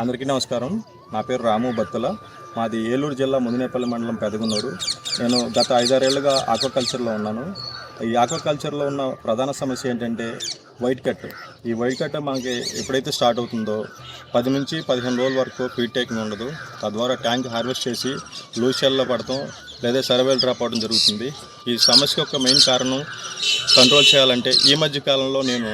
అందరికీ నమస్కారం. నా పేరు రాము బత్తుల. మాది ఏలూరు జిల్లా ముదినేపల్లి మండలం పెదగున్నూరు నేను గత ఐదారేళ్ళుగా ఆక్వాకల్చర్లో ఉన్నాను. ఈ ఆక్వాకల్చర్లో ఉన్న ప్రధాన సమస్య ఏంటంటే వైట్ కట్. ఈ వైట్ కట్ మనకి ఎప్పుడైతే స్టార్ట్ అవుతుందో పది నుంచి పదిహేను రోజుల వరకు ఫీడ్ టేకింగ్ ఉండదు. తద్వారా ట్యాంక్ హార్వెస్ట్ చేసి లూజ్ షెల్లో లేదా సర్వేలు డ్రాప్ అవడం జరుగుతుంది. ఈ సమస్య యొక్క మెయిన్ కారణం కంట్రోల్ చేయాలంటే ఈ మధ్య కాలంలో నేను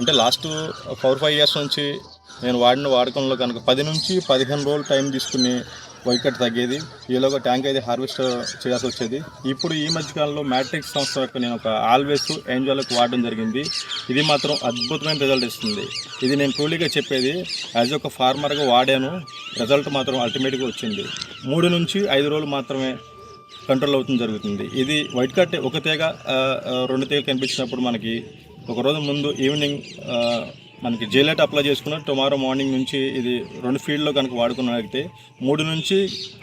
అంటే లాస్ట్ ఫోర్ ఫైవ్ ఇయర్స్ నుంచి నేను వాడిన వాడకంలో కనుక పది నుంచి పదిహేను రోజులు టైం తీసుకుని వైట్ కట్ తగ్గేది. ఈలోగా ట్యాంక్ అయితే హార్వెస్ట్ చేయాల్సి వచ్చేది. ఇప్పుడు ఈ మధ్య కాలంలో మ్యాట్రిక్స్ సంస్థ యొక్క నేను ఒక ఆల్వేస్ ఏంజోలకు వాడడం జరిగింది. ఇది మాత్రం అద్భుతమైన రిజల్ట్ ఇస్తుంది. ఇది నేను ట్రూలీగా చెప్పేది యాజ్ ఒక ఫార్మర్గా వాడాను రిజల్ట్ మాత్రం అల్టిమేట్గా వచ్చింది. మూడు నుంచి ఐదు రోజులు మాత్రమే కంట్రోల్ అవుతుంది జరుగుతుంది. ఇది వైట్ కట్ ఒక తీగ రెండు తీగలు కనిపించినప్పుడు మనకి ఒక రోజు ముందు ఈవినింగ్ మనకి జైలైట్ అప్లై చేసుకున్న టుమారో మార్నింగ్ నుంచి ఇది రెండు ఫీల్డ్లో కనుక వాడుకున్నట్లయితే మూడు నుంచి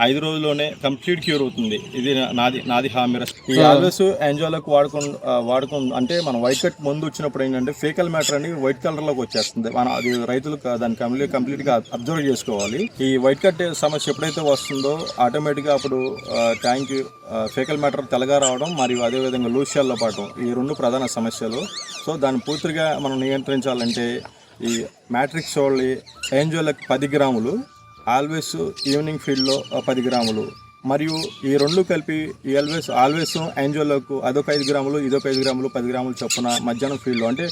ఐదు రోజుల్లోనే కంప్లీట్ క్యూర్ అవుతుంది. ఇది నాది నాది హామీ ఈ ఆల్వేస్ ఎంజోలకు వాడుకు వాడుకు అంటే మనం వైట్ కట్ ముందు వచ్చినప్పుడు ఏంటంటే ఫేకల్ మ్యాటర్ అని వైట్ కలర్లోకి వచ్చేస్తుంది. మనం అది రైతులు దాన్ని కంప్లీట్ కంప్లీట్గా అబ్జర్వ్ చేసుకోవాలి. ఈ వైట్ కట్ సమస్య ఎప్పుడైతే వస్తుందో ఆటోమేటిక్గా అప్పుడు ట్యాంక్ ఫేకల్ మ్యాటర్ తెల్లగా రావడం మరియు అదేవిధంగా లూజ్ షెల్లో పడటం ఈ రెండు ప్రధాన సమస్యలు. సో దాన్ని పూర్తిగా మనం నియంత్రించాలంటే ఈ మ్యాట్రిక్స్ వాళ్ళు ఏంజోలకు పది గ్రాములు ఆల్వేస్ ఈవినింగ్ ఫీల్డ్లో పది గ్రాములు. మరియు ఈ రెండు కలిపి ఈ ఆల్వేస్ ఆల్వేస్ ఏంజోలకు అదొక ఐదు గ్రాములు ఇదొక ఐదు గ్రాములు పది గ్రాములు చొప్పున మధ్యాహ్నం ఫీల్డ్లో. అంటే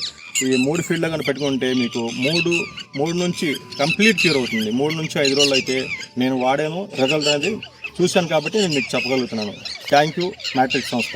ఈ మూడు ఫీల్డ్లో కనుక పెట్టుకుంటే మీకు మూడు మూడు నుంచి కంప్లీట్ క్యూర్ అవుతుంది. మూడు నుంచి ఐదు రోజులు అయితే నేను వాడాను రిజల్ట్ అనేది చూశాను కాబట్టి నేను మీకు చెప్పగలుగుతున్నాను. థ్యాంక్ యూ మ్యాట్రిక్ సంస్థ.